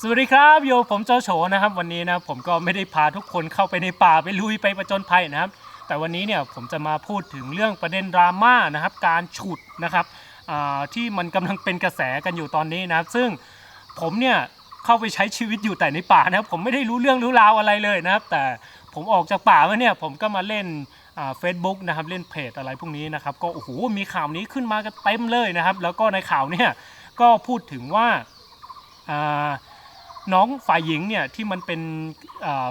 สวัสดีครับโยผมโจโฉนะครับ วันนี้นะผมก็ไม่ได้พาทุกคนเข้าไปในป่าไปลุยไปประจนภัยนะครับ แต่วันนี้เนี่ยผมจะมาพูดถึงเรื่องประเด็นดราม่านะครับ การฉุดนะครับที่มันกำลังเป็นกระแสกันอยู่ตอนนี้นะครับ ซึ่งผมเนี่ยเข้าไปใช้ชีวิตอยู่แต่ในป่านะครับ ผมไม่ได้รู้เรื่องรู้ราวอะไรเลยนะครับ แต่ผมออกจากป่ามาเนี่ยผมก็มาเล่นเฟซบุ๊กนะครับเล่นเพจอะไรพวกนี้นะครับ ก็โอ้โหมีข่าวนี้ขึ้นมากันเต็มเลยนะครับ แล้วก็ในข่าวเนี่ยก็พูดถึงว่าอ่า น้องฝ่ายหญิงเนี่ยที่มันเป็น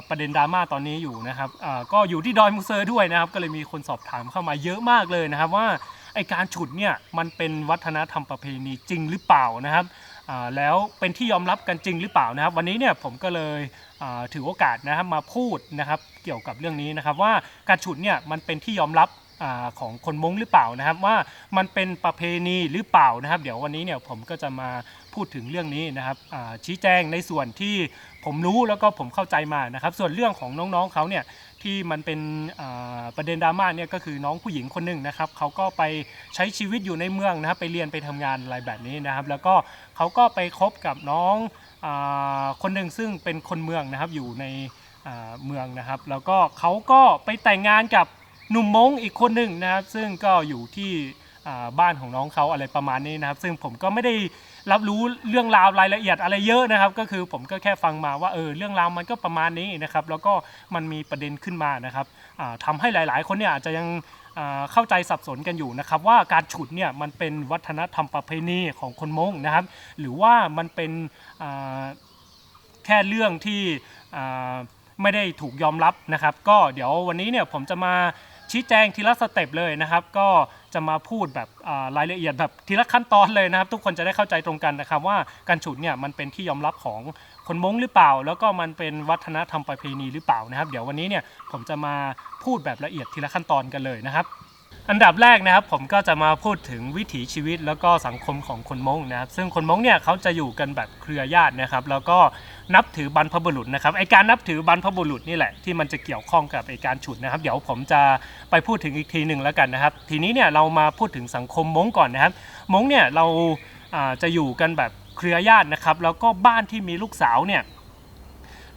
ประเด็นดราม่าตอนนี้อยู่นะครับก็อยู่ที่ดอยมุกเซอร์ด้วยนะครับ ก็เลยมีคนสอบถามเข้ามาเยอะมากเลยนะครับว่าไอการฉุดเนี่ยมันเป็นวัฒนธรรมประเพณีจริงหรือเปล่านะครับแล้วเป็นที่ยอมรับกันจริงหรือเปล่านะครับ วันนี้เนี่ยผมก็เลยถือโอกาสนะครับมาพูดนะครับเกี่ยวกับเรื่องนี้นะครับ ว่าการฉุดเนี่ยมันเป็นที่ยอมรับ อของคนมงหรือเปล่านะครับ ว่ามันเป็นประเพณีหรือเปล่านะครับ เดี๋ยววันนี้เนี่ยผมก็จะมาพูดถึงเรื่องนี้นะครับชี้แจงในส่วนที่ผมรู้แล้วก็ผมเข้าใจมานะครับ ส่วนเรื่องของน้องๆเขาเนี่ยที่มันเป็นประเด็นดราม่าเนี่ยก็คือน้องผู้หญิงคนหนึ่งนะครับเขาก็ไปใช้ชีวิตอยู่ในเมืองนะครับ ไปเรียนไปทำงานอะไรแบบนี้นะครับ แล้วก็เขาก็ไปคบกับน้องอคนหนึ่งซึ่งเป็นคนเมืองนะครับอยู่ในเมืองนะครับ แล้วก็เขาก็ไปแต่งงานกับ หนุ่มมงอีกคนหนึ่งนะครับซึ่งก็อยู่ที่บ้านของน้องเขาอะไรประมาณนี้นะครับ ซึ่งผมก็ไม่ได้รับรู้เรื่องราวรายละเอียดอะไรเยอะนะครับ ก็คือผมก็แค่ฟังมาว่าเออเรื่องราวมันก็ประมาณนี้นะครับแล้วก็มันมีประเด็นขึ้นมานะครับอ่าทำให้หลาย ๆ คนเนี่ยอาจจะยังเข้าใจสับสนกันอยู่นะครับ ว่าการฉุดเนี่ยมันเป็นวัฒนธรรมประเพณีของคนมงนะครับ หรือว่ามันเป็นแค่เรื่องที่ไม่ได้ถูกยอมรับนะครับ ก็เดี๋ยววันนี้เนี่ยผมจะมา ชี้แจงทีละสเต็ปเลยนะครับ ก็จะมาพูดแบบรายละเอียดแบบทีละขั้นตอนเลยนะครับ ทุกคนจะได้เข้าใจตรงกันนะครับ ว่าการฉุดเนี่ยมันเป็นที่ยอมรับของคนมงหรือเปล่า แล้วก็มันเป็นวัฒนธรรมประเพณีหรือเปล่านะครับ เดี๋ยววันนี้เนี่ยผมจะมาพูดแบบละเอียดทีละขั้นตอนกันเลยนะครับ อันดับแรกนะครับผมก็จะมาพูดถึงวิถีชีวิตแล้วก็สังคมของคนม้งนะครับ ซึ่งคนม้งเนี่ยเขาจะอยู่กันแบบเครือญาตินะครับ แล้วก็นับถือบรรพบุรุษนะครับไอการนับถือบรรพบุรุษนี่แหละที่มันจะเกี่ยวข้องกับไอการฉุดนะครับ เดี๋ยวผมจะไปพูดถึงอีกทีหนึ่งแล้วกันนะครับ ทีนี้เนี่ยเรามาพูดถึงสังคมม้งก่อนนะครับม้งเนี่ยเราอ่าจะอยู่กันแบบเครือญาตินะครับ แล้วก็บ้านที่มีลูกสาวเนี่ย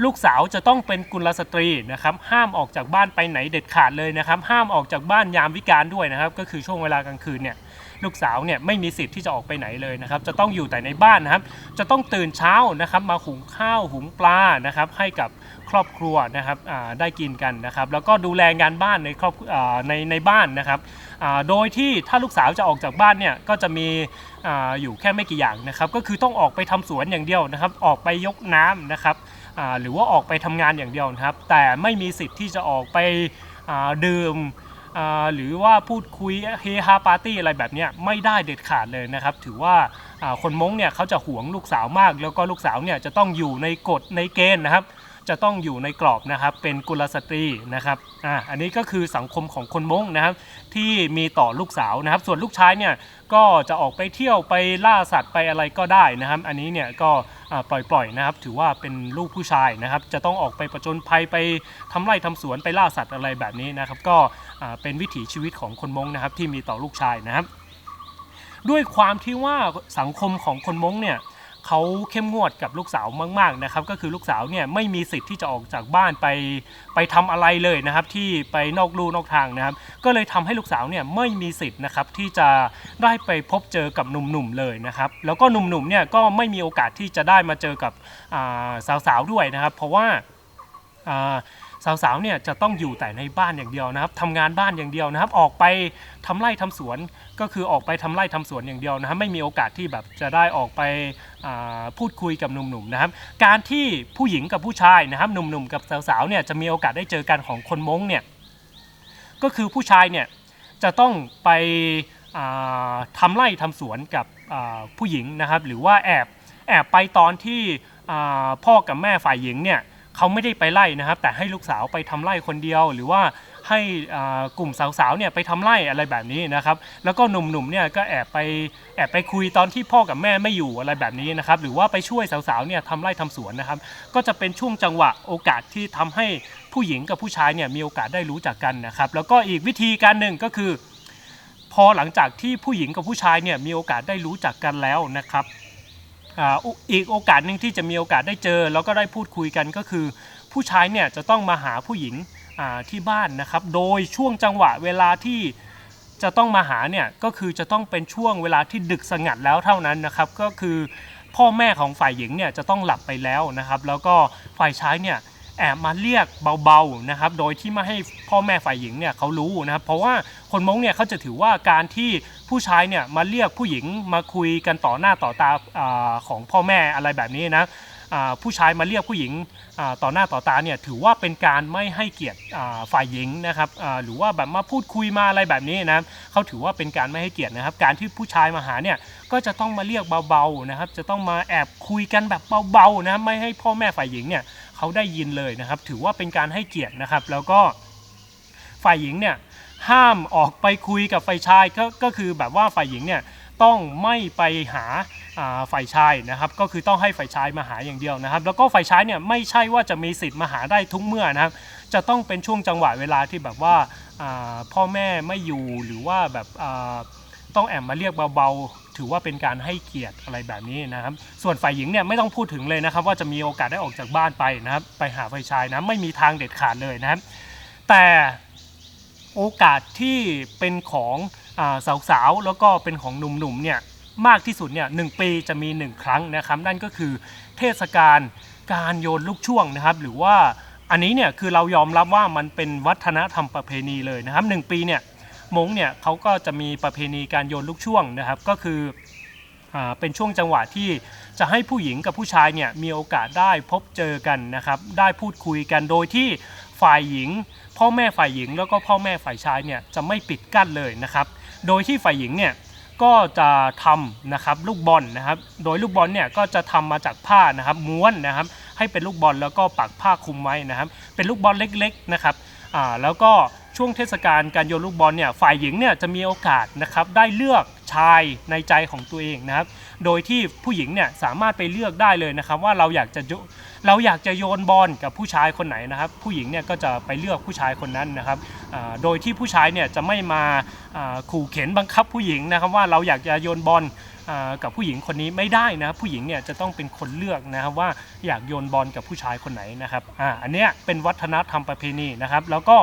ลูกสาวจะต้องเป็นกุลสตรีนะครับห้ามออกจากบ้านไปไหนเด็ดขาดเลยนะครับ ห้ามออกจากบ้านยามวิการด้วยนะครับ ก็คือช่วงเวลากลางคืนเนี่ยลูกสาวเนี่ยไม่มีสิทธิ์ที่จะออกไปไหนเลยนะครับ จะต้องอยู่แต่ในบ้านนะครับ จะต้องตื่นเช้านะครับ มาหุงข้าวหุงปลานะครับ ให้กับครอบครัวนะครับได้กินกันนะครับ แล้วก็ดูแลงานบ้านในครอบอในในบ้านนะครับโดยที่ถ้าลูกสาวจะออกจากบ้านเนี่ยก็จะมีอ่าอยู่แค่ไม่กี่อย่างนะครับ ก็คือต้องออกไปทำสวนอย่างเดียวนะครับ ออกไปยกน้ำนะครับ หรือว่าออกไปทำงานอย่างเดียวนะครับ แต่ไม่มีสิทธิ์ที่จะออกไปดื่มหรือว่าพูดคุยเฮฮาปาร์ตี้อะไรแบบนี้ไม่ได้เด็ดขาดเลยนะครับ ถือว่าอ่าคนม้งเนี่ยเขาจะหวงลูกสาวมาก แล้วก็ลูกสาวเนี่ยจะต้องอยู่ในกฎในเกณฑ์นะครับ จะต้องอยู่ในกรอบนะครับเป็นกุลสตรีนะครับอ่าอันนี้ก็คือสังคมของคนม้งนะครับที่มีต่อลูกสาวนะครับ ส่วนลูกชายเนี่ยก็จะออกไปเที่ยวไปล่าสัตว์ไปอะไรก็ได้นะครับ อันนี้เนี่ยก็ปล่อยๆนะครับ ถือว่าเป็นลูกผู้ชายนะครับ จะต้องออกไปประจนภัยไปทำไร่ทำสวนไปล่าสัตว์อะไรแบบนี้นะครับ ก็เป็นวิถีชีวิตของคนมงนะครับที่มีต่อลูกชายนะครับ ด้วยความที่ว่าสังคมของคนมงเนี่ย เขาเข้มงวดกับลูกสาวมาก ๆนะครับ ก็คือลูกสาวเนี่ยไม่มีสิทธิ์ที่จะออกจากบ้านไปไปทำอะไรเลยนะครับ ที่ไปนอกลู่นอกทางนะครับ ก็เลยทำให้ลูกสาวเนี่ยไม่มีสิทธิ์นะครับที่จะได้ไปพบเจอกับหนุ่มๆเลยนะครับ แล้วก็หนุ่มๆเนี่ยก็ไม่มีโอกาสที่จะได้มาเจอกับสาวๆด้วยนะครับ เพราะว่า สาวๆเนี่ยจะต้องอยู่แต่ในบ้านอย่างเดียวนะครับทำงานบ้านอย่างเดียวนะครับ ออกไปทำไร่ทำสวนก็คือออกไปทำไร่ทำสวนอย่างเดียวนะครับไม่มีโอกาสที่แบบจะได้ออกไปพูดคุยกับหนุ่มๆนะครับ การที่ผู้หญิงกับผู้ชายนะครับหนุ่มๆกับสาวๆเนี่ยจะมีโอกาสได้เจอกันของคนม้งเนี่ยก็คือผู้ชายเนี่ยจะต้องไปอ่าทำไร่ทำสวนกับผู้หญิงนะครับ หรือว่าแอบแอบไปตอนที่พ่อกับแม่ฝ่ายหญิงเนี่ย เขาไม่ได้ไปไล่นะครับ แต่ให้ลูกสาวไปทำไร่คนเดียว หรือว่าให้กลุ่มสาวๆเนี่ยไปทำไร่อะไรแบบนี้นะครับ แล้วก็หนุ่มๆเนี่ยก็แอบไปแอบไปคุยตอนที่พ่อกับแม่ไม่อยู่อะไรแบบนี้นะครับ หรือว่าไปช่วยสาวๆเนี่ยทำไร่ทำสวนนะครับ ก็จะเป็นช่วงจังหวะโอกาสที่ทำให้ผู้หญิงกับผู้ชายเนี่ยมีโอกาสได้รู้จักกันนะครับ แล้วก็อีกวิธีการหนึ่งก็คือ พอหลังจากที่ผู้หญิงกับผู้ชายเนี่ยมีโอกาสได้รู้จักกันแล้วนะครับ อ,อีกโอกาสหนึ่งที่จะมีโอกาสได้เจอ แล้วก็ได้พูดคุยกันก็คือ ผู้ชายเนี่ยจะต้องมาหาผู้หญิงที่บ้านนะครับ โดยช่วงจังหวะเวลาที่จะต้องมาหาเนี่ยก็คือจะต้องเป็นช่วงเวลาที่ดึกสงัดแล้วเท่านั้นนะครับ ก็คือพ่อแม่ของฝ่ายหญิงเนี่ยจะต้องหลับไปแล้วนะครับ แล้วก็ฝ่ายชายเนี่ย แอบมาเรียกเบาๆนะครับโดยที่ไม่ให้พ่อแม่ฝ่ายหญิงเนี่ยเขารู้นะครับเพราะว่าคนมงเนี่ยเขาจะถือว่าการที่ผู้ชายเนี่ยมาเรียกผู้หญิงมาคุยกันต่อหน้าต่อตาอของพ่อแม่อะไรแบบนี้นะผู้ชายมาเรียกผู้หญิงต่อหน้าต่อตาเนี่ยถือว่าเป็นการไม่ให้เกียรติฝ่ายหญิงนะครับหรือว่าแบบมาพูดคุยมาอะไรแบบนี้นะเขาถือว่าเป็นการไม่ให้เกียรตินะครับ การที่ผู้ชายมาหาเนี่ยก็จะต้องมาเรียกเบาๆนะครับ จะต้องมาแอบคุยกันแบบเบาๆนะไม่ให้พ่อแม่ฝ่ายหญิงเนี่ย เขาได้ยินเลยนะครับ ถือว่าเป็นการให้เกียรตินะครับ แล้วก็ฝ่ายหญิงเนี่ยห้ามออกไปคุยกับฝ่ายชายก็ก็คือแบบว่าฝ่ายหญิงเนี่ยต้องไม่ไปหาฝ่ายชายนะครับ ก็คือต้องให้ฝ่ายชายมาหาอย่างเดียวนะครับ แล้วก็ฝ่ายชายเนี่ยไม่ใช่ว่าจะมีสิทธิ์มาหาได้ทุกเมื่อนะครับ จะต้องเป็นช่วงจังหวะเวลาที่แบบว่าพ่อแม่ไม่อยู่หรือว่าแบบต้องแอบมาเรียกเบาๆ ถือว่าเป็นการให้เกียรติอะไรแบบนี้นะครับ ส่วนฝ่ายหญิงเนี่ยไม่ต้องพูดถึงเลยนะครับ ว่าจะมีโอกาสได้ออกจากบ้านไปนะครับ ไปหาฝ่ายชายนะไม่มีทางเด็ดขาดเลยนะครับ แต่โอกาสที่เป็นของอาสาวๆแล้วก็เป็นของหนุ่มๆเนี่ยมากที่สุดเนี่ยหนึ่งปีจะมีหนึ่งครั้งนะครับนั่นก็คือเทศกาลการโยนลูกช่วงนะครับ หรือว่าอันนี้เนี่ยคือเรายอมรับว่ามันเป็นวัฒนธรรมประเพณีเลยนะครับหนึ่งปีเนี่ย มงเนี่ยเขาก็จะมีประเพณีการโยนลูกช่วงนะครับ ก็คือเป็นช่วงจังหวะที่จะให้ผู้หญิงกับผู้ชายเนี่ยมีโอกาสได้พบเจอกันนะครับ ได้พูดคุยกันโดยที่ฝ่ายหญิง พ่อแม่ฝ่ายหญิงแล้วก็พ่อแม่ฝ่ายชายเนี่ยจะไม่ปิดกั้นเลยนะครับ โดยที่ฝ่ายหญิงเนี่ยก็จะทำนะครับลูกบอลนะครับ โดยลูกบอลเนี่ยก็จะทำมาจากผ้านะครับม้วนนะครับให้เป็นลูกบอลแล้วก็ปักผ้าคลุมไว้นะครับ เป็นลูกบอลเล็กๆนะครับอ่าแล้วก็ ช่วงเทศกาลการโยนลูกบอลเนี่ยฝ่ายหญิงเนี่ยจะมีโอกาสนะครับได้เลือกชายในใจของตัวเองนะครับ โดยที่ผู้หญิงเนี่ยสามารถไปเลือกได้เลยนะครับว่าเราอยากจะโยเราอยากจะโยนบอลกับผู้ชายคนไหนนะครับ ผู้หญิงเนี่ยก็จะไปเลือกผู้ชายคนนั้นนะครับโดยที่ผู้ชายเนี่ยจะไม่มาขู่เข็นบังคับผู้หญิงนะครับว่าเราอยากจะโยนบอล กับผู้หญิงคนนี้ไม่ได้นะครับผู้หญิงเนี่ยจะต้องเป็นคนเลือกนะครับว่าอยากโยนบอลกับผู้ชายคนไหนนะครับอ่าอันเนี้ยเป็นวัฒนธรรมประเพณีนะครับ แล้วก็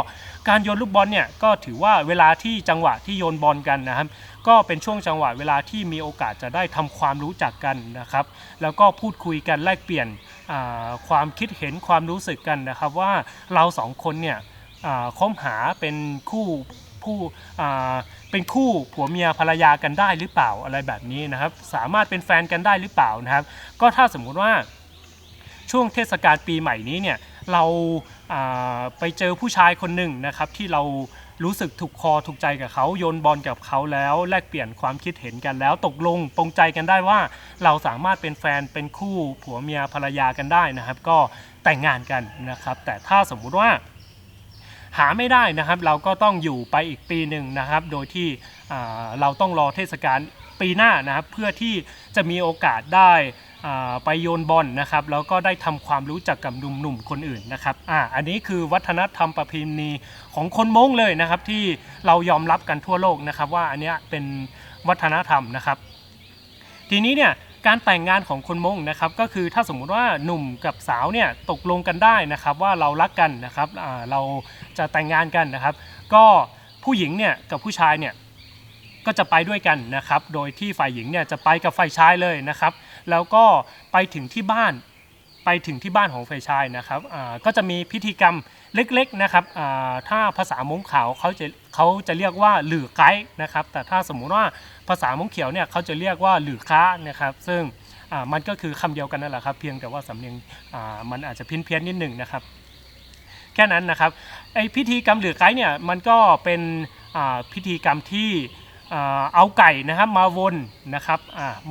การโยนลูกบอลเนี่ยก็ถือว่าเวลาที่จังหวะที่โยนบอลกันนะครับ ก็เป็นช่วงจังหวะเวลาที่มีโอกาสจะได้ทำความรู้จักกันนะครับ แล้วก็พูดคุยกันแลกเปลี่ยนความคิดเห็นความรู้สึกกันนะครับ ว่าเราสองคนเนี่ยคบหาเป็นคู่ผู้ เป็นคู่ผัวเมียภรรยากันได้หรือเปล่าอะไรแบบนี้นะครับ สามารถเป็นแฟนกันได้หรือเปล่านะครับ ก็ถ้าสมมุติว่าช่วงเทศกาลปีใหม่นี้เนี่ยเราาไปเจอผู้ชายคนหนึ่งนะครับที่เรารู้สึกถูกคอถูกใจกับเขาโยนบอลกับเขาแล้วแลกเปลี่ยนความคิดเห็นกันแล้วตกลงปรงใจกันได้ว่า เราสามารถเป็นแฟนเป็นคู่ผัวเมียภรรยากันได้นะครับ ก็แต่งงานกันนะครับ แต่ถ้าสมมุติว่า หาไม่ได้นะครับ เราก็ต้องอยู่ไปอีกปีหนึ่งนะครับ โดยที่เราต้องรอเทศกาลปีหน้านะครับ เพื่อที่จะมีโอกาสได้ไปโยนบอลนะครับแล้วก็ได้ทำความรู้จักกับหนุ่มๆคนอื่นนะครับอ่าอันนี้คือวัฒนธรรมประเพณีของคนม้งเลยนะครับ ที่เรายอมรับกันทั่วโลกนะครับ ว่าอันนี้เป็นวัฒนธรรมนะครับ ทีนี้เนี่ย การแต่งงานของคนมงนะครับก็คือถ้าสมมุติว่าหนุ่มกับสาวเนี่ยตกลงกันได้นะครับว่าเรารักกันนะครับเราจะแต่งงานกันนะครับ ก็ผู้หญิงเนี่ยกับผู้ชายเนี่ยก็จะไปด้วยกันนะครับ โดยที่ฝ่ายหญิงเนี่ยจะไปกับฝ่ายชายเลยนะครับ แล้วก็ไปถึงที่บ้านไปถึงที่บ้านของฝ่ายชายนะครับก็จะมีพิธีกรรมเล็กๆนะครับถ้าภาษามงขาวเขาจะเขาจะเรียกว่าหลือไกด์นะครับ แต่ถ้าสมมุติว่า ภาษามงเขียวเนี่ยเขาจะเรียกว่าหลือค้านะครับซึ่งมันก็คือคำเดียวกันนั่นแหละครับ เพียงแต่ว่าสำเนียงมันอาจจะเพี้ยนเพี้ยนๆนิดหนึ่งนะครับ แค่นั้นนะครับไอพิธีกรรมหลือไกด์เนี่ยมันก็เป็นพิธีกรรมที่เอาไก่นะครับมาวนนะครับ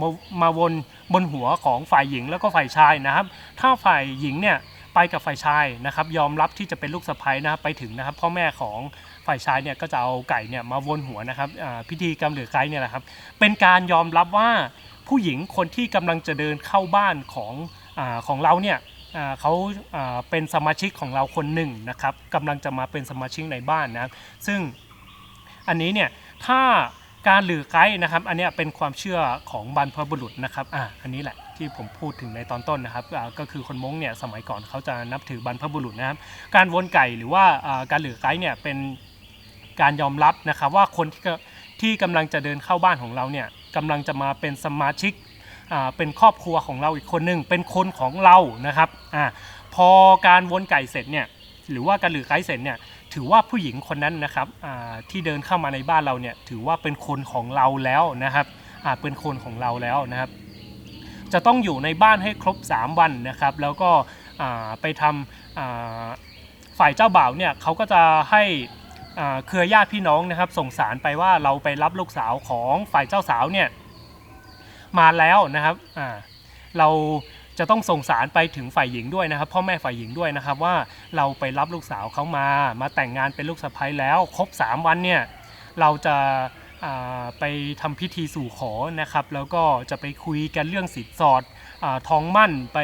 มมาวนบนหัวของฝ่ายหญิงแล้วก็ฝ่ายชายนะครับ ถ้าฝ่ายหญิงเนี่ยไปกับฝ่ายชายนะครับ ยอมรับที่จะเป็นลูกสะใภ้นะครับไปถึงนะครับพ่อแม่ของ ฝ่ายชายเนี่ยก็จะเอาไก่เนี่ยมาวนหัวนะครับพิธีกรรมหรือไกด์เนี่ยนะครับเป็นการยอมรับว่าผู้หญิงคนที่กำลังจะเดินเข้าบ้านของอของเราเนี่ยเขาเป็นสมาชิกของเราคนหนึ่งนะครับกำลังจะมาเป็นสมาชิกในบ้านนะซึ่งอันนี้เนี่ยถ้าการหลือไกด์นะครับอันนี้เป็นความเชื่อของบรรพบุรุษนะครับอ่าอันนี้แหละที่ผมพูดถึงในตอนต้นนะครับก็คือคนม้งเนี่ยสมัยก่อนเขาจะนับถือบรรพบุรุษนะครับการวนไก่หรือว่าอ่าการเหลือไก่เนี่ยเป็น การยอมรับนะครับว่าคนที่กที่กำลังจะเดินเข้าบ้านของเราเนี่ยกำลังจะมาเป็นสมาชิกอ่าเป็นครอบครัวของเราอีกคนหนึ่งเป็นคนของเรานะครับอ่าพอการวนไก่เสร็จเนี่ยหรือว่าการหลือไก่เสร็จเนี่ยถือว่าผู้หญิงคนนั้นนะครับอ่าที่เดินเข้ามาในบ้านเราเนี่ยถือว่าเป็นคนของเราแล้วนะครับอ่าเป็นคนของเราแล้วนะครับ จะต้องอยู่ในบ้านให้ครบ 3 วันนะครับ แล้วก็อ่าไปทำอ่าฝ่ายเจ้าบ่าวเนี่ยเขาก็จะให้ เครือญาติพี่น้องนะครับ ส่งสารไปว่าเราไปรับลูกสาวของฝ่ายเจ้าสาวเนี่ยมาแล้วนะครับเราจะต้องส่งสารไปถึงฝ่ายหญิงด้วยนะครับ พ่อแม่ฝ่ายหญิงด้วยนะครับ ว่าเราไปรับลูกสาวเขามา มาแต่งงานเป็นลูกสะใภ้แล้วครบ 3 วันเนี่ยเราจะาไปทำพิธีสู่ขอนะครับ แล้วก็จะไปคุยกันเรื่องสินสอด ทองมั่นไป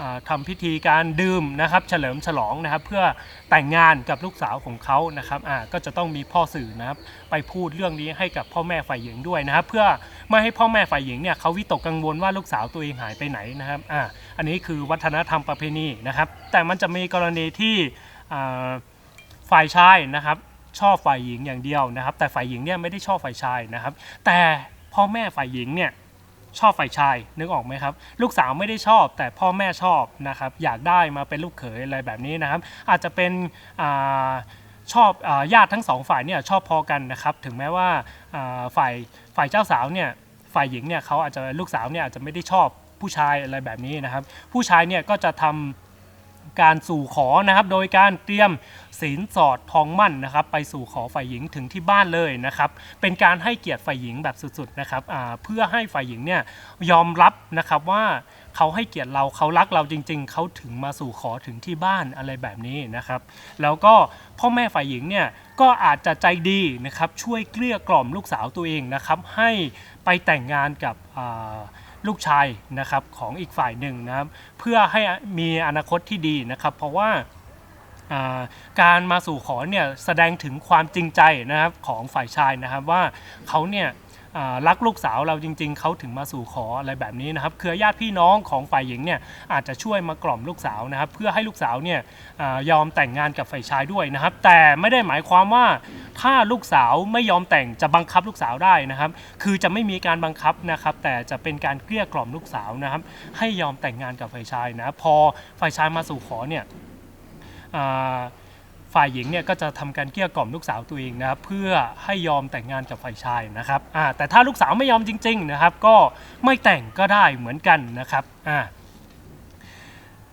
อ่าทำพิธีการดื่มนะครับเฉลิมฉลองนะครับเพื่อแต่งงานกับลูกสาวของเขานะครับก็จะต้องมีพ่อสื่อนะครับไปพูดเรื่องนี้ให้กับพ่อแม่ฝ่ายหญิงด้วยนะครับเพื่อไม่ให้พ่อแม่ฝ่ายหญิงเนี่ยเขาวิตกกังวลว่าลูกสาวตัวเองหายไปไหนนะครับออันนี้คือวัฒนธรรมประเพณีนะครับ แต่มันจะมีกรณีที่ฝ่ายชายนะครับชอบฝ่ายหญิงอย่างเดียวนะครับ แต่ฝ่ายหญิงเนี่ยไม่ได้ชอบฝ่ายชายนะครับ แต่พ่อแม่ฝ่ายหญิงเนี่ย ชอบฝ่ายชายนึกออกไหมครับ ลูกสาวไม่ได้ชอบ แต่พ่อแม่ชอบนะครับ อยากได้มาเป็นลูกเขยอะไรแบบนี้นะครับ อาจจะเป็นอชอบญาติทั้งสองฝ่ายเนี่ยชอบพอกันนะครับ ถึงแม้ว่าอ่าฝ่ายฝ่ายเจ้าสาวเนี่ยฝ่ายหญิงเนี่ยเขาอาจจะลูกสาวเนี่ยอาจจะไม่ได้ชอบผู้ชายอะไรแบบนี้นะครับ ผู้ชายเนี่ยก็จะทำ การสู่ขอนะครับโดยการเตรียมสินสอดทองมั่นนะครับไปสู่ขอฝ่ายหญิงถึงที่บ้านเลยนะครับเป็นการให้เกียรติฝ่ายหญิงแบบสุดๆนะครับเพื่อให้ฝ่ายหญิงเนี่ยยอมรับนะครับว่าเขาให้เกียรติเราเขารักเราจริง ๆ เขาถึงมาสู่ขอถึงที่บ้านอะไรแบบนี้นะครับ แล้วก็พ่อแม่ฝ่ายหญิงเนี่ยก็อาจจะใจดีนะครับช่วยเกลี้ยกล่อมลูกสาวตัวเองนะครับให้ไปแต่งงานกับ ลูกชายนะครับของอีกฝ่ายหนึ่งนะครับเพื่อให้มีอนาคตที่ดีนะครับ เพราะว่าการมาสู่ขอเนี่ยแสดงถึงความจริงใจนะครับของฝ่ายชายนะครับว่าเขาเนี่ย รักลูกสาวเราจริง ๆเขาถึงมาสู่ขออะไรแบบนี้นะครับเครือญาติพี่น้องของฝ่ายหญิงเนี่ยอาจจะช่วยมากล่อมลูกสาวนะครับ เพื่อให้ลูกสาวเนี่ยอยอมแต่งงานกับฝ่ายชายด้วยนะครับ แต่ไม่ได้หมายความว่าถ้าลูกสาวไม่ยอมแต่งจะบังคับลูกสาวได้นะครับ คือจะไม่มีการบังคับนะครับ แต่จะเป็นการเกลี้ยกล่อมลูกสาวนะครับ ให้ยอมแต่งงานกับฝ่ายชายนะ พอฝ่ายชายมาสู่ขอเนี่ยอ่า ฝ่ายหญิงเนี่ยก็จะทำการเกลี้ยกล่อมลูกสาวตัวเองนะครับเพื่อให้ยอมแต่งงานกับฝ่ายชายนะครับอ่าแต่ถ้าลูกสาวไม่ยอมจริงๆนะครับก็ไม่แต่งก็ได้เหมือนกันนะครับอ่า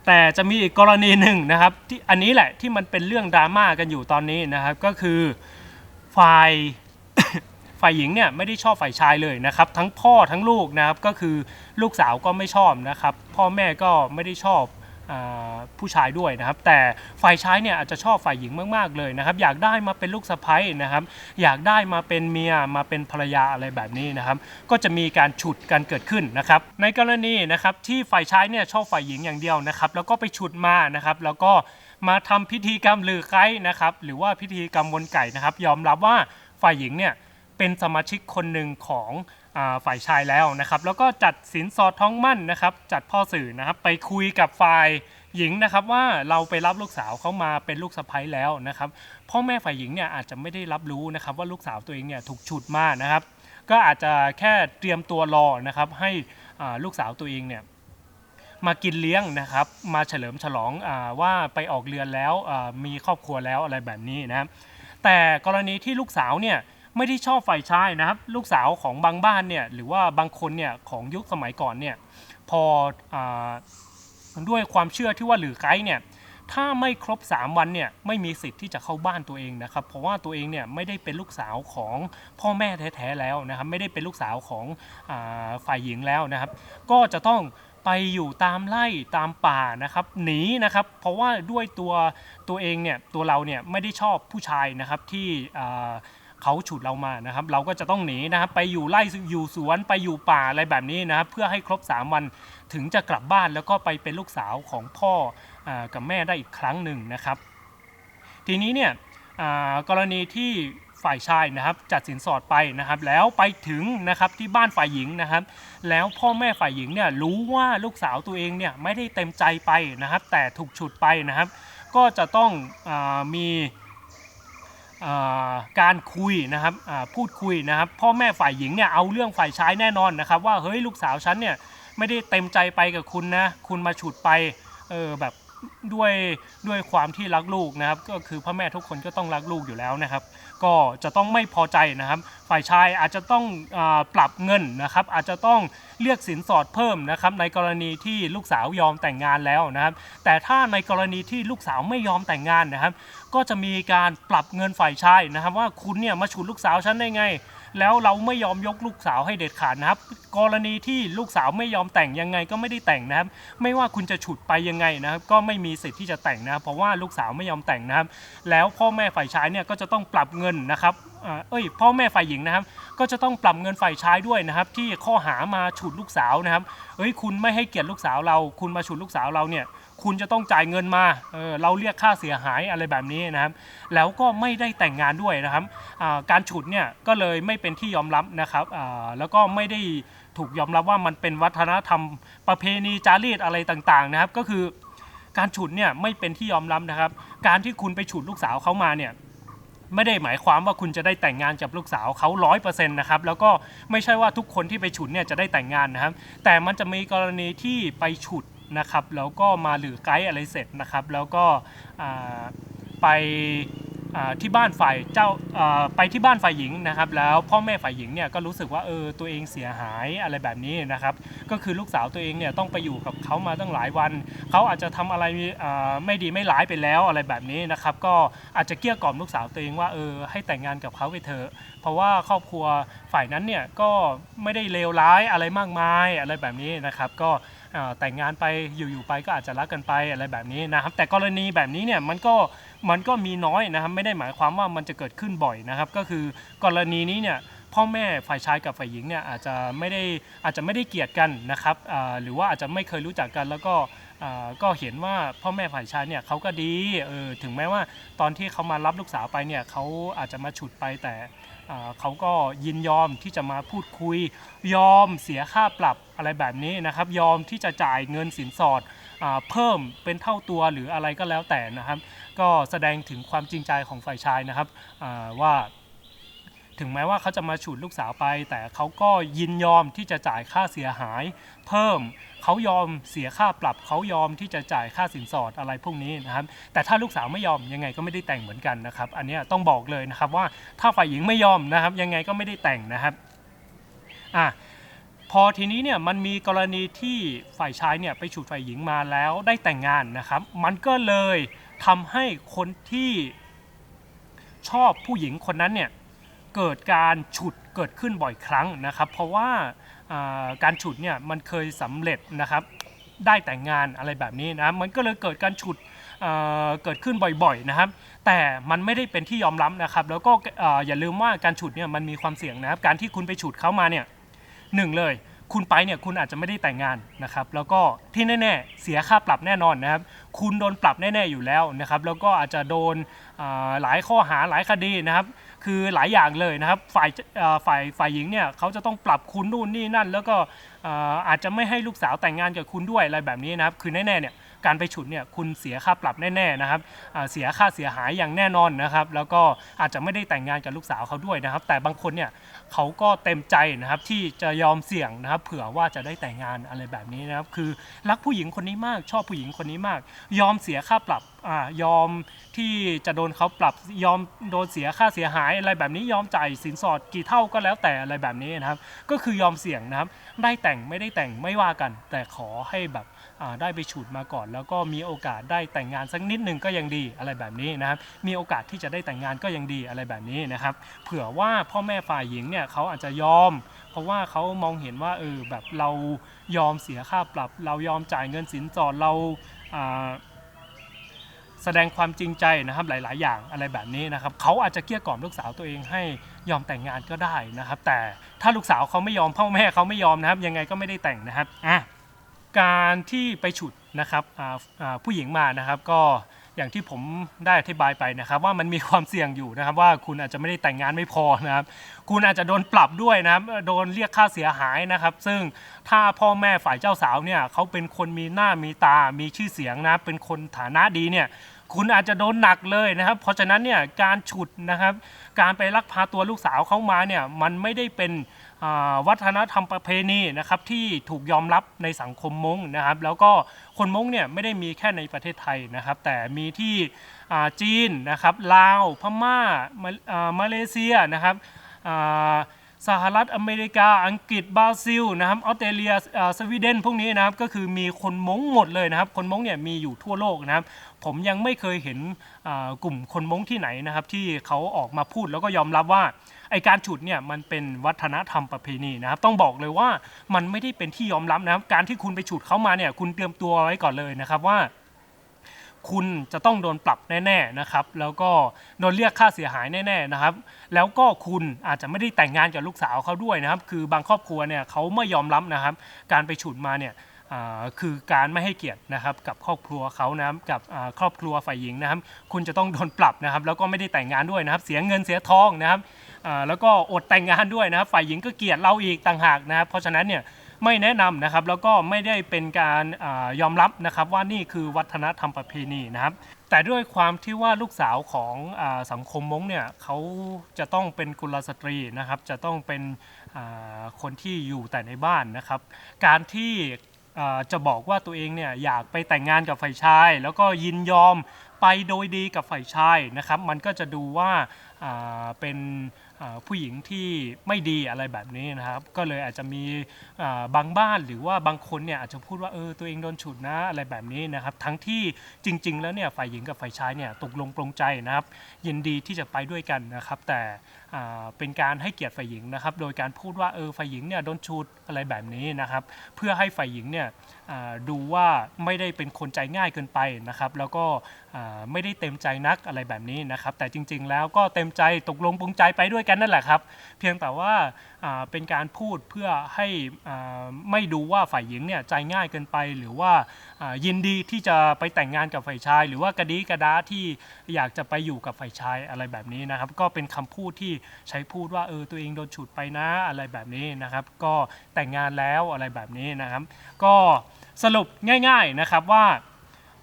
แต่จะมีอีกกรณีหนึ่งนะครับที่อันนี้แหละที่มันเป็นเรื่องดราม่ากันอยู่ตอนนี้นะครับก็คือฝ่ายฝ่ายหญิงเนี่ยไม่ได้ชอบฝ่ายชายเลยนะครับ ทั้งพ่อทั้งลูกนะครับก็คือลูกสาวก็ไม่ชอบนะครับ พ่อแม่ก็ไม่ได้ชอบ ผู้ชายด้วยนะครับ แต่ฝ่ายชายเนี่ยอาจจะชอบฝ่ายหญิงมาก ๆ เลยนะครับ อยากได้มาเป็นลูกสะใภ้นะครับ อยากได้มาเป็นเมียมาเป็นภรรยาอะไรแบบนี้นะครับ ก็จะมีการฉุดกันเกิดขึ้นนะครับ ในกรณีนะครับที่ฝ่ายชายเนี่ยชอบฝ่ายหญิงอย่างเดียวนะครับ แล้วก็ไปฉุดมานะครับ แล้วก็มาทำพิธีกรรมลือไค้นะครับ หรือว่าพิธีกรรมวนไก่นะครับ ยอมรับว่าฝ่ายหญิงเนี่ยเป็นสมาชิกคนหนึ่งของ ฝ่ายชายแล้วนะครับ แล้วก็จัดสินสอดท้องมั่นนะครับ จัดพ่อสื่อนะครับ ไปคุยกับฝ่ายหญิงนะครับว่าเราไปรับลูกสาวเขามาเป็นลูกสะใภ้แล้วนะครับ พ่อแม่ฝ่ายหญิงเนี่ยอาจจะไม่ได้รับรู้นะครับว่าลูกสาวตัวเองเนี่ยถูกฉุดมานะครับ ก็อาจจะแค่เตรียมตัวรอนะครับให้ลูกสาวตัวเองเนี่ยมากินเลี้ยงนะครับ มาเฉลิมฉลองอว่าไปออกเรือนแล้วมีครอบครัวแล้วอะไรแบบนี้นะแต่กรณีที่ลูกสาวเนี่ย ไม่ได้ชอบฝ่ายชายนะครับ ลูกสาวของบางบ้านเนี่ยหรือว่าบางคนเนี่ยของยุคสมัยก่อนเนี่ยพออด้วยความเชื่อที่ว่าหรือไกด์เนี่ยถ้าไม่ครบ 3 วันเนี่ยไม่มีสิทธิ์ที่จะเข้าบ้านตัวเองนะครับ เพราะว่าตัวเองเนี่ยไม่ได้เป็นลูกสาวของพ่อแม่แท้ๆแล้วนะครับ ไม่ได้เป็นลูกสาวของอฝ่ายหญิงแล้วนะครับ ก็จะต้องไปอยู่ตามไร่ตามป่านะครับหนีนะครับ เพราะว่าด้วยตัวตัวเองเนี่ยตัวเราเนี่ยไม่ได้ชอบผู้ชายนะครับที่ เขาฉุดเรามานะครับ เราก็จะต้องหนีนะครับ ไปอยู่ไร่อยู่สวนไปอยู่ป่าอะไรแบบนี้นะครับ เพื่อให้ครบ 3 วันถึงจะกลับบ้านแล้วก็ไปเป็นลูกสาวของพ่ออกับแม่ได้อีกครั้งหนึ่งนะครับ ทีนี้เนี่ยกรณีที่ฝ่ายชายนะครับจัดสินสอดไปนะครับ แล้วไปถึงนะครับที่บ้านฝ่ายหญิงนะครับ แล้วพ่อแม่ฝ่ายหญิงเนี่ยรู้ว่าลูกสาวตัวเองเนี่ยไม่ได้เต็มใจไปนะครับ แต่ถูกฉุดไปนะครับ ก็จะต้องอมีอ การคุยนะครับพูดคุยนะครับ พ่อแม่ฝ่ายหญิงเนี่ยเอาเรื่องฝ่ายชายแน่นอนนะครับ ว่าเฮ้ยลูกสาวฉันเนี่ยไม่ได้เต็มใจไปกับคุณนะ คุณมาฉุดไปเออแบบ ด้วยด้วยความที่รักลูกนะครับ ก็คือพ่อแม่ทุกคนก็ต้องรักลูกอยู่แล้วนะครับ ก็จะต้องไม่พอใจนะครับ ฝ่ายชายอาจจะต้องอปรับเงินนะครับ อาจจะต้องเรียกสินสอดเพิ่มนะครับ ในกรณีที่ลูกสาวยอมแต่งงานแล้วนะครับ แต่ถ้าในกรณีที่ลูกสาวไม่ยอมแต่งงานนะครับ ก็จะมีการปรับเงินฝ่ายชายนะครับ ว่าคุณเนี่ยมาฉุดลูกสาวฉันได้ไง แล้วเราไม่ยอมยกลูกสาวให้เด็ดขาดนะครับ กรณีที่ลูกสาวไม่ยอมแต่งยังไงก็ไม่ได้แต่งนะครับ ไม่ว่าคุณจะฉุดไปยังไงนะครับ ก็ไม่มีสิทธิ์ที่จะแต่งนะครับเพราะว่าลูกสาวไม่ยอมแต่งนะครับ แล้วพ่อแม่ฝ่ายชายเนี่ยก็จะต้องปรับเงินนะครับเอ้ยพ่อแม่ฝ่ายหญิงนะครับ ก็จะต้องปรับเงินฝ่ายชายด้วยนะครับ ที่ข้อหามาฉุดลูกสาวนะครับเอ้ยคุณไม่ให้เกียรติลูกสาวเรา คุณมาฉุดลูกสาวเราเนี่ย คุณจะต้องจ่ายเงินมาเออเราเรียกค่าเสียหายอะไรแบบนี้นะครับ แล้วก็ไม่ได้แต่งงานด้วยนะครับอ่าการฉุดเนี่ยก็เลยไม่เป็นที่ยอมรับนะครับอ่าแล้วก็ไม่ได้ถูกยอมรับว่ามันเป็นวัฒนธรรมประเพณีจารีตอะไรต่างๆนะครับ ก็คือการฉุดเนี่ยไม่เป็นที่ยอมรับนะครับ การที่คุณไปฉุดลูกสาวเขามาเนี่ยไม่ได้หมายความว่าคุณจะได้แต่งงานกับลูกสาวเขาร้อยเปอร์เซ็นต์นะครับแล้วก็ไม่ใช่ว่าทุกคนที่ไปฉุดเนี่ยจะได้แต่งงานนะครับ แต่มันจะมีกรณีที่ไปฉุด นะครับแล้วก็มาหรือไกด์อะไรเสร็จนะครับแล้วก็ไปที่บ้านฝ่ายเจ้าไปที่บ้านฝ่ายหญิงนะครับ แล้วพ่อแม่ฝ่ายหญิงเนี่ยก็รู้สึกว่าเออตัวเองเสียหายอะไรแบบนี้นะครับ ก็คือลูกสาวตัวเองเนี่ยต้องไปอยู่กับเขามาตั้งหลายวันเขาอาจจะทำอะไรไม่ดีไม่ร้ายไปแล้วอะไรแบบนี้นะครับ ก็อาจจะเกลี้ยกล่อมลูกสาวตัวเองว่าเออให้แต่งงานกับเขาไปเถอะเพราะว่าครอบครัวฝ่ายนั้นเนี่ยก็ไม่ได้เลวร้ายอะไรมากมายอะไรแบบนี้นะครับ ก็ อ่าแต่งงานไปอยู่ๆไปก็อาจจะรักกันไปอะไรแบบนี้นะครับ แต่กรณีแบบนี้เนี่ยมันก็มันก็มีน้อยนะครับ ไม่ได้หมายความว่ามันจะเกิดขึ้นบ่อยนะครับ ก็คือกรณีนี้เนี่ยพ่อแม่ฝ่ายชายกับฝ่ายหญิงเนี่ยอาจจะไม่ได้อาจจะไม่ได้เกลียดกันนะครับอ่าหรือว่าอาจจะไม่เคยรู้จักกันแล้วก็อ่าก็เห็นว่าพ่อแม่ฝ่ายชายเนี่ยเขาก็ดีเออถึงแม้ว่าตอนที่เขามารับลูกสาวไปเนี่ยเขาอาจจะมาฉุดไปแต่ เขาก็ยินยอมที่จะมาพูดคุย ยอมเสียค่าปรับอะไรแบบนี้นะครับ ยอมที่จะจ่ายเงินสินสอดอเพิ่มเป็นเท่าตัวหรืออะไรก็แล้วแต่นะครับ ก็แสดงถึงความจริงใจของฝ่ายชายนะครับว่า ถึงแม้ว่าเขาจะมาฉุดลูกสาวไป แต่เขาก็ยินยอมที่จะจ่ายค่าเสียหาย เพิ่มเขายอมเสียค่าปรับเขายอมที่จะจ่ายค่าสินสอดอะไรพวกนี้นะครับ แต่ถ้าลูกสาวไม่ยอมยังไงก็ไม่ได้แต่งเหมือนกันนะครับ อันนี้ต้องบอกเลยนะครับว่าถ้าฝ่ายหญิงไม่ยอมนะครับ ยังไงก็ไม่ได้แต่งนะครับอะพอทีนี้เนี่ยมันมีกรณีที่ฝ่ายชายเนี่ยไปฉุดฝ่ายหญิงมาแล้วได้แต่งงานนะครับ มันก็เลยทำให้คนที่ชอบผู้หญิงคนนั้นเนี่ย เกิดการฉุดเกิดขึ้นบ่อยครั้งนะครับ เพราะว่าการฉุดเนี่ยมันเคยสำเร็จนะครับได้แต่งงานอะไรแบบนี้นะมันก็เลยเกิดการฉุดเเกิดขึ้นบ่อยๆนะครับ แต่มันไม่ได้เป็นที่ยอมรับนะครับ แล้วก็เอ่อย่าลืมว่าการฉุดเนี่ยมันมีความเสี่ยงนะครับ การที่คุณไปฉุดเขามาเนี่ยหนึ่งเลย คุณไปเนี่ยคุณอาจจะไม่ได้แต่งงานนะครับ แล้วก็ที่แน่ๆเสียค่าปรับแน่นอนนะครับ คุณโดนปรับแน่ๆอยู่แล้วนะครับ แล้วก็อาจจะโดนหลายข้อหาหลายคดีนะครับ คือหลายอย่างเลยนะครับฝ่ายฝ่ายฝ่ายหญิงเนี่ยเขาจะต้องปรับคุณนู่นนี่นั่น แล้วก็อาจจะไม่ให้ลูกสาวแต่งงานกับคุณด้วยอะไรแบบนี้นะครับ คือแน่ๆเนี่ยการไปฉุดเนี่ยคุณเสียค่าปรับแน่ๆนะครับเสียค่าเสียหายอย่างแน่นอนนะครับ แล้วก็อาจจะไม่ได้แต่งงานกับลูกสาวเขาด้วยนะครับ แต่บางคนเนี่ย เขาก็เต็มใจนะครับที่จะยอมเสี่ยงนะครับ เผื่อว่าจะได้แต่งงานอะไรแบบนี้นะครับ คือรักผู้หญิงคนนี้มาก ชอบผู้หญิงคนนี้มาก ยอมเสียค่าปรับอ่ายอมที่จะโดนเขาปรับยอมโดนเสียค่าเสียหายอะไรแบบนี้ยอมจ่ายสินสอดกี่เท่าก็แล้วแต่อะไรแบบนี้นะครับ ก็คือยอมเสี่ยงนะครับ ได้แต่งไม่ได้แต่งไม่ว่ากัน แต่ขอให้แบบอ่าได้ไปฉุดมาก่อน แล้วก็มีโอกาสได้แต่งงานสักนิดหนึ่งก็ยังดีอะไรแบบนี้นะครับ มีโอกาสที่จะได้แต่งงานก็ยังดีอะไรแบบนี้นะครับ เผื่อว่าพ่อแม่ฝ่ายหญิงเนี่ยเขาอาจจะยอม เพราะว่าเขามองเห็นว่าเออแบบเรายอมเสียค่าปรับ เรายอมจ่ายเงินสินสอดเราแสดงความจริงใจนะครับหลาย ๆ อย่างอะไรแบบนี้นะครับเขาอาจจะเกลี้ยกล่อมลูกสาวตัวเองให้ยอมแต่งงานก็ได้นะครับ แต่ถ้าลูกสาวเขาไม่ยอมพ่อแม่เขาไม่ยอมนะครับ ยังไงก็ไม่ได้แต่งนะครับอะการที่ไปฉุดนะครับผู้หญิงมานะครับก็ อย่างที่ผมได้อธิบายไปนะครับ ว่ามันมีความเสี่ยงอยู่นะครับ ว่าคุณอาจจะไม่ได้แต่งงานไม่พอนะครับ คุณอาจจะโดนปรับด้วยนะครับโดนเรียกค่าเสียหายนะครับ ซึ่งถ้าพ่อแม่ฝ่ายเจ้าสาวเนี่ยเขาเป็นคนมีหน้ามีตา มีชื่อเสียงนะเป็นคนฐานะดีเนี่ยคุณอาจจะโดนหนักเลยนะครับ เพราะฉะนั้นเนี่ยการฉุดนะครับ การไปลักพาตัวลูกสาวเขามาเนี่ยมันไม่ได้เป็น วัฒนธรรมประเพณีนะครับที่ถูกยอมรับในสังคมมงนะครับ แล้วก็คนมงเนี่ยไม่ได้มีแค่ในประเทศไทยนะครับ แต่มีที่จีนนะครับลาวพม่ามาามาเลเซียนะครับสหรัฐอเมริกาอังกฤษบราซิลนะครับออสเตรเลียสวีเดนพวกนี้นะครับก็คือมีคนมงหมดเลยนะครับ คนมงเนี่ยมีอยู่ทั่วโลกนะครับ ผมยังไม่เคยเห็นกลุ่มคนม้งที่ไหนนะครับที่เขาออกมาพูดแล้วก็ยอมรับว่าไอการฉุดเนี่ยมันเป็นวัฒนธรรมประเพณีนะครับต้องบอกเลยว่ามันไม่ได้เป็นที่ยอมรับนะครับการที่คุณไปฉุดเขามาเนี่ยคุณเตรียมตัวไว้ก่อนเลยนะครับว่าคุณจะต้องโดนปรับแน่ๆนะครับ แล้วก็โดนเรียกค่าเสียหายแน่ๆนะครับ แล้วก็คุณอาจจะไม่ได้แต่งงานกับลูกสาวเขาด้วยนะครับ คือบางครอบครัวเนี่ยเขาไม่ยอมรับนะครับ การไปฉุดมาเนี่ย คือการไม่ให้เกียรตินะครับกับครอบครัวเขานะครับกับครอบครัวฝ่ายหญิงนะครับ คุณจะต้องโดนปรับนะครับ แล้วก็ไม่ได้แต่งงานด้วยนะครับ เสียเงินเสียทองนะครับแล้วก็อดแต่งงานด้วยนะครับ ฝ่ายหญิงก็เกลียดเราอีกต่างหากนะครับ เพราะฉะนั้นเนี่ยไม่แนะนำนะครับแล้วก็ไม่ได้เป็นการอายอมรับนะครับว่านี่คือวัฒนธรรมประเพณีนะครับ แต่ด้วยความที่ว่าลูกสาวของอสังคมมงเนี่ยเขาจะต้องเป็นกุลสตรีนะครับ จะต้องเป็นคนที่อยู่แต่ในบ้านนะครับ การที่ อ่าจะบอกว่าตัวเองเนี่ยอยากไปแต่งงานกับฝ่ายชาย แล้วก็ยินยอมไปโดยดีกับฝ่ายชายนะครับ มันก็จะดูว่าอ่าเป็นอ่าผู้หญิงที่ไม่ดีอะไรแบบนี้นะครับ ก็เลยอาจจะมีอ่าบางบ้านหรือว่าบางคนเนี่ยอาจจะพูดว่าเออตัวเองโดนฉุดนะอะไรแบบนี้นะครับ ทั้งที่จริง ๆ แล้วเนี่ยฝ่ายหญิงกับฝ่ายชายเนี่ยตกลงปรงใจนะครับ ยินดีที่จะไปด้วยกันนะครับ แต่ เป็นการให้เกียรติฝ่ายหญิงนะครับ โดยการพูดว่าเออฝ่ายหญิงเนี่ยโดนชุดอะไรแบบนี้นะครับ เพื่อให้ฝ่ายหญิงเนี่ยดูว่าไม่ได้เป็นคนใจง่ายเกินไปนะครับ แล้วก็ไม่ได้เต็มใจนักอะไรแบบนี้นะครับ แต่จริง ๆ แล้วก็เต็มใจตกลงปรุงใจไปด้วยกันนั่นแหละครับ เพียงแต่ว่า เป็นการพูดเพื่อให้ไม่ดูว่าฝ่ายหญิงเนี่ยใจง่ายเกินไป หรือว่ายินดีที่จะไปแต่งงานกับฝ่ายชาย หรือว่ากระดีกระดาที่อยากจะไปอยู่กับฝ่ายชายอะไรแบบนี้นะครับ ก็เป็นคำพูดที่ใช้พูดว่าเออตัวเองโดนฉุดไปนะอะไรแบบนี้นะครับ ก็แต่งงานแล้วอะไรแบบนี้นะครับ ก็สรุปง่าย ๆนะครับว่า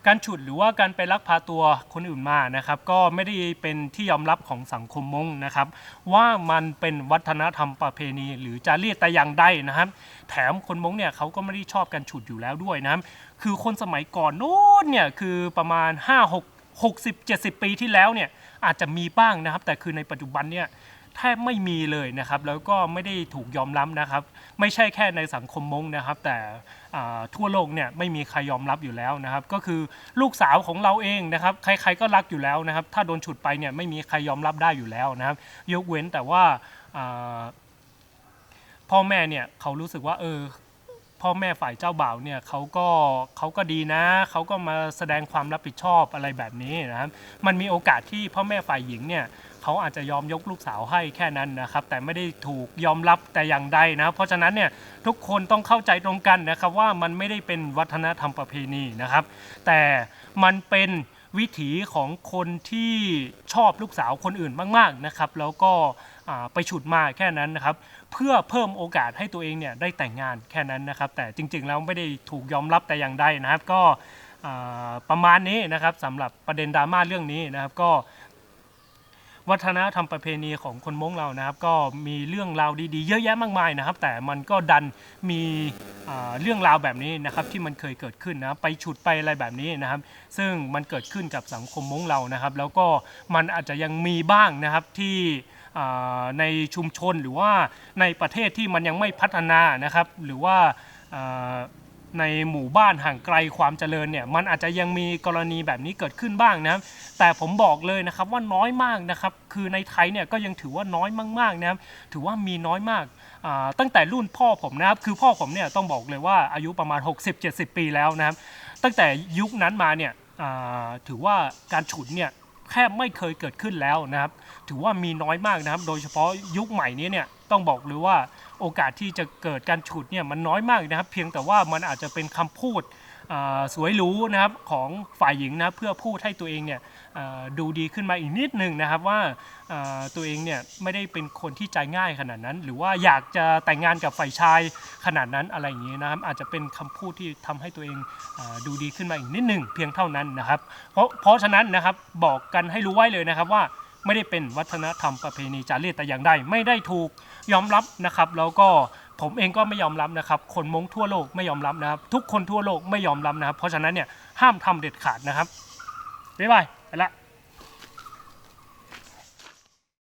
การฉุดหรือว่าการไปลักพาตัวคนอื่นมานะครับ ก็ไม่ได้เป็นที่ยอมรับของสังคมมงนะครับ ว่ามันเป็นวัฒนธรรมประเพณี หรือจารีตแต่อย่างใดนะครับ แถมคนมงเนี่ยเขาก็ไม่ได้ชอบการฉุดอยู่แล้วด้วยนะครับคือคนสมัยก่อนโน้นเนี่ยคือประมาณ 5 6 60 70 ปีที่แล้วเนี่ยอาจจะมีบ้างนะครับ แต่คือในปัจจุบันเนี่ยแทบไม่มีเลยนะครับ แล้วก็ไม่ได้ถูกยอมรับนะครับ ไม่ใช่แค่ในสังคมมงนะครับ แต่ ทั่วโลกเนี่ยไม่มีใครยอมรับอยู่แล้วนะครับ ก็คือลูกสาวของเราเองนะครับ ใครๆก็รักอยู่แล้วนะครับ ถ้าโดนฉุดไปเนี่ยไม่มีใครยอมรับได้อยู่แล้วนะครับ ยกเว้นแต่ว่าพ่อแม่เนี่ยเขารู้สึกว่าเออพ่อแม่ฝ่ายเจ้าบ่าวเนี่ยเขาก็เขาก็ดีนะ เขาก็มาแสดงความรับผิดชอบอะไรแบบนี้นะครับ มันมีโอกาสที่พ่อแม่ฝ่ายหญิงเนี่ย เขาอาจจะยอมยกลูกสาวให้แค่นั้นนะครับ แต่ไม่ได้ถูกยอมรับแต่อย่างใดนะครับเพราะฉะนั้นเนี่ยทุกคนต้องเข้าใจตรงกันนะครับว่ามันไม่ได้เป็นวัฒนธรรมประเพณีนะครับ แต่มันเป็นวิถีของคนที่ชอบลูกสาวคนอื่นมาก ๆนะครับ แล้วก็ไปฉุดมาแค่นั้นนะครับ เพื่อเพิ่มโอกาสให้ตัวเองเนี่ยได้แต่งงานแค่นั้นนะครับ แต่จริงๆแล้วไม่ได้ถูกยอมรับแต่อย่างใดนะครับ ก็ประมาณนี้นะครับสำหรับประเด็นดราม่าเรื่องนี้นะครับ ก็ วัฒนธรรมประเพณีของคนม้งเรานะครับ ก็มีเรื่องราวดีๆ เยอะแยะมากมายนะครับ แต่มันก็ดันมีเรื่องราวแบบนี้นะครับที่มันเคยเกิดขึ้นนะไปฉุดไปอะไรแบบนี้นะครับ ซึ่งมันเกิดขึ้นกับสังคมม้งเรานะครับ แล้วก็มันอาจจะยังมีบ้างนะครับที่ในชุมชนหรือว่าในประเทศที่มันยังไม่พัฒนานะครับ หรือว่า ในหมู่บ้านห่างไกลความเจริญเนี่ยมันอาจจะยังมีกรณีแบบนี้เกิดขึ้นบ้างนะครับแต่ผมบอกเลยนะครับว่าน้อยมากนะครับคือในไทยเนี่ยก็ยังถือว่าน้อยมากๆนะครับถือว่ามีน้อยมากตั้งแต่รุ่นพ่อผมนะครับคือพ่อผมเนี่ยต้องบอกเลยว่าอายุประมาณ 60-70 ปีแล้วนะครับตั้งแต่ยุคนั้นมาเนี่ยถือว่าการฉุดเนี่ยแค่ไม่เคยเกิดขึ้นแล้วนะครับ ถือว่ามีน้อยมากนะครับ โดยเฉพาะยุคใหม่นี้เนี่ย ต้องบอกเลยว่าโอกาสที่จะเกิดการฉุดเนี่ยมันน้อยมากนะครับ เพียงแต่ว่ามันอาจจะเป็นคำพูดสวยรู้นะครับของฝ่ายหญิงนะเพื่อพูดให้ตัวเองเนี่ยดูดีขึ้นมาอีกนิดหนึ่งนะครับว่าตัวเองเนี่ยไม่ได้เป็นคนที่ใจง่ายขนาดนั้น หรือว่าอยากจะแต่งงานกับฝ่ายชายขนาดนั้นอะไรอย่างนี้นะครับอาจจะเป็นคำพูดที่ทำให้ตัวเองดูดีขึ้นมาอีกนิดหนึ่งเพียงเท่านั้นนะครับเพราะเพราะฉะนั้นนะครับบอกกันให้รู้ไว้เลยนะครับว่าไม่ได้เป็นวัฒนธรรมประเพณีจารีตแต่อย่างใดไม่ได้ถูก ยอมรับนะครับ แล้วก็ผมเองก็ไม่ยอมรับนะครับ คนมงทั่วโลกไม่ยอมรับนะครับ ทุกคนทั่วโลกไม่ยอมรับนะครับ เพราะฉะนั้นเนี่ยห้ามทำเด็ดขาดนะครับบ๊ายบายไปละ